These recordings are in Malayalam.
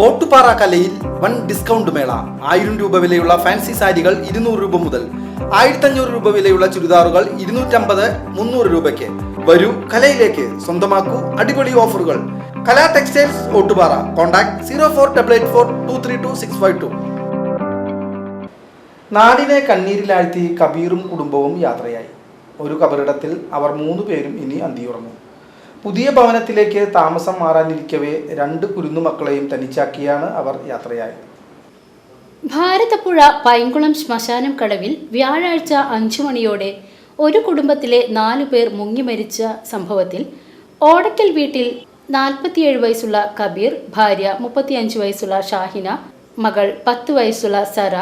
ഓട്ടുപാറ കലയിൽ വൺ ഡിസ്കൗണ്ട് മേള. ആയിരം രൂപ വിലയുള്ള ഫാൻസി സാരികൾ ഇരുന്നൂറ് രൂപ മുതൽ ആയിരത്തഞ്ഞൂറ് രൂപ വിലയുള്ള ചുരിദാറുകൾ ഇരുന്നൂറ്റമ്പത് മുന്നൂറ് രൂപയ്ക്ക്. വരൂ കലയിലേക്ക്. സ്വന്തമാക്കൂ അടിപൊളി ഓഫറുകൾ. Kala textiles Ottupara. Contact zero four double eight four two three two six five two. നാടിനെ കണ്ണീരിലാഴ്ത്തി കബീറും കുടുംബവും യാത്രയായി. ഒരു കബറിടത്തിൽ അവർ മൂന്ന് പേരും ഇനി അന്തിയുറങ്ങും. പുതിയ ഭവനത്തിലേക്ക് താമസം മാറാനിരിക്കവേ രണ്ട് കുരുന്നുമക്കളെയും തനിച്ചാക്കിയാണ് അവർ യാത്രയായത്. ഭാരതപ്പുഴ പൈങ്കുളം ശ്മശാനം കടവിൽ വ്യാഴാഴ്ച അഞ്ചു മണിയോടെ ഒരു കുടുംബത്തിലെ നാലു പേർ മുങ്ങി മരിച്ച സംഭവത്തിൽ ഓടക്കൽ വീട്ടിൽ നാൽപ്പത്തിയേഴ് വയസ്സുള്ള കബീർ ഭാര്യ മുപ്പത്തിയഞ്ച് വയസ്സുള്ള ഷാഹിന മകൾ പത്ത് വയസ്സുള്ള സറ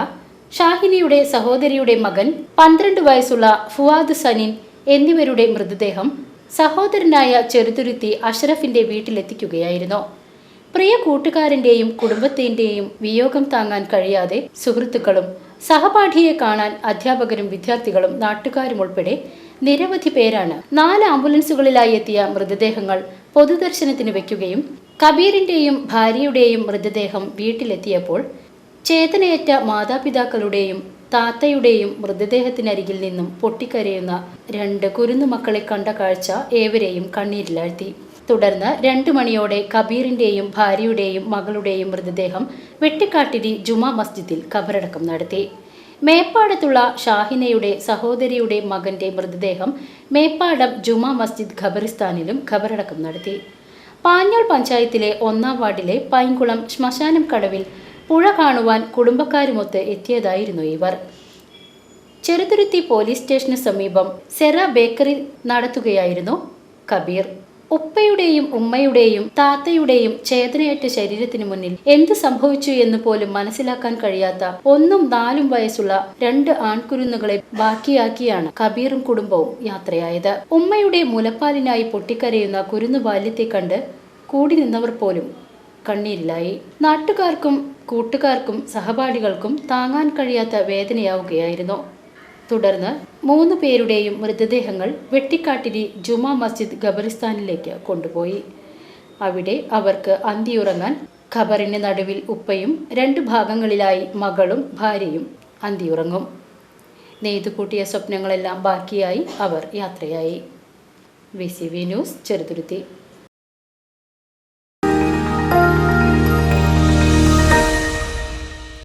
ഷാഹിനയുടെ സഹോദരിയുടെ മകൻ പന്ത്രണ്ട് വയസ്സുള്ള ഫുവാദ് സനിൻ എന്നിവരുടെ മൃതദേഹം സഹോദരനായ ചെറുതുരുത്തി അഷ്റഫിന്റെ വീട്ടിലെത്തിക്കുകയായിരുന്നു. പ്രിയ കൂട്ടുകാരന്റെയും കുടുംബത്തിന്റെയും വിയോഗം താങ്ങാൻ കഴിയാതെ സുഹൃത്തുക്കളും സഹപാഠിയെ കാണാൻ അധ്യാപകരും വിദ്യാർത്ഥികളും നാട്ടുകാരും ഉൾപ്പെടെ നിരവധി പേരാണ്. നാല് ആംബുലൻസുകളിലായി എത്തിയ മൃതദേഹങ്ങൾ പൊതുദർശനത്തിന് വയ്ക്കുകയും കബീറിന്റെയും ഭാര്യയുടെയും മൃതദേഹം വീട്ടിലെത്തിയപ്പോൾ ചേതനയേറ്റ മാതാപിതാക്കളുടെയും താത്തയുടെയും മൃതദേഹത്തിനരികിൽ നിന്നും പൊട്ടിക്കരയുന്ന രണ്ട് കുരുന്നു മക്കളെ കണ്ട കാഴ്ച ഏവരെയും കണ്ണീരിലാഴ്ത്തി. തുടർന്ന് രണ്ടു മണിയോടെ കബീറിന്റെയും ഭാര്യയുടെയും മകളുടെയും മൃതദേഹം വെട്ടിക്കാട്ടിരി ജുമാ മസ്ജിദിൽ ഖബറടക്കം നടത്തി. മേപ്പാടത്തുള്ള ഷാഹിനയുടെ സഹോദരിയുടെ മകന്റെ മൃതദേഹം മേപ്പാടം ജുമാ മസ്ജിദ് ഖബറിസ്ഥാനിലും ഖബറടക്കം നടത്തി. പാഞ്ഞോൾ പഞ്ചായത്തിലെ ഒന്നാം വാർഡിലെ പൈങ്കുളം ശ്മശാനം കടവിൽ പുഴ കാണുവാൻ കുടുംബക്കാരുമൊത്ത് എത്തിയതായിരുന്നു ഇവർ. ചെറുതുരുത്തി പോലീസ് സ്റ്റേഷന് സമീപം സെറ ബേക്കറി നടത്തുകയായിരുന്നു കബീർ. ഉപ്പയുടെയും ഉമ്മയുടെയും താത്തയുടെയും ചേതനയേറ്റ ശരീരത്തിന് മുന്നിൽ എന്ത് സംഭവിച്ചു എന്ന് പോലും മനസ്സിലാക്കാൻ കഴിയാത്ത ഒന്നും നാലും വയസ്സുള്ള രണ്ട് ആൺകുരുന്നുകളെ ബാക്കിയാക്കിയാണ് കബീറും കുടുംബവും യാത്രയായത്. ഉമ്മയുടെ മുലപ്പാലിനായി പൊട്ടിക്കരയുന്ന കുരുന്നു ബാല്യത്തെ കണ്ട് കൂടി നിന്നവർ പോലും കണ്ണീരിലായി. നാട്ടുകാർക്കും കൂട്ടുകാർക്കും സഹപാഠികൾക്കും താങ്ങാൻ കഴിയാത്ത വേദനയാവുകയായിരുന്നു. തുടർന്ന് മൂന്ന് പേരുടെയും മൃതദേഹങ്ങൾ വെട്ടിക്കാട്ടിരി ജുമാ മസ്ജിദ് ഖബറിസ്ഥാനിലേക്ക് കൊണ്ടുപോയി. അവിടെ അവർക്ക് അന്തിയുറങ്ങാൻ ഖബറിന് നടുവിൽ ഉപ്പയും രണ്ട് ഭാഗങ്ങളിലായി മകളും ഭാര്യയും അന്തിയുറങ്ങും. നെയ്തുകൂട്ടിയ സ്വപ്നങ്ങളെല്ലാം ബാക്കിയായി അവർ യാത്രയായി. V C V news Cheruthuruthy.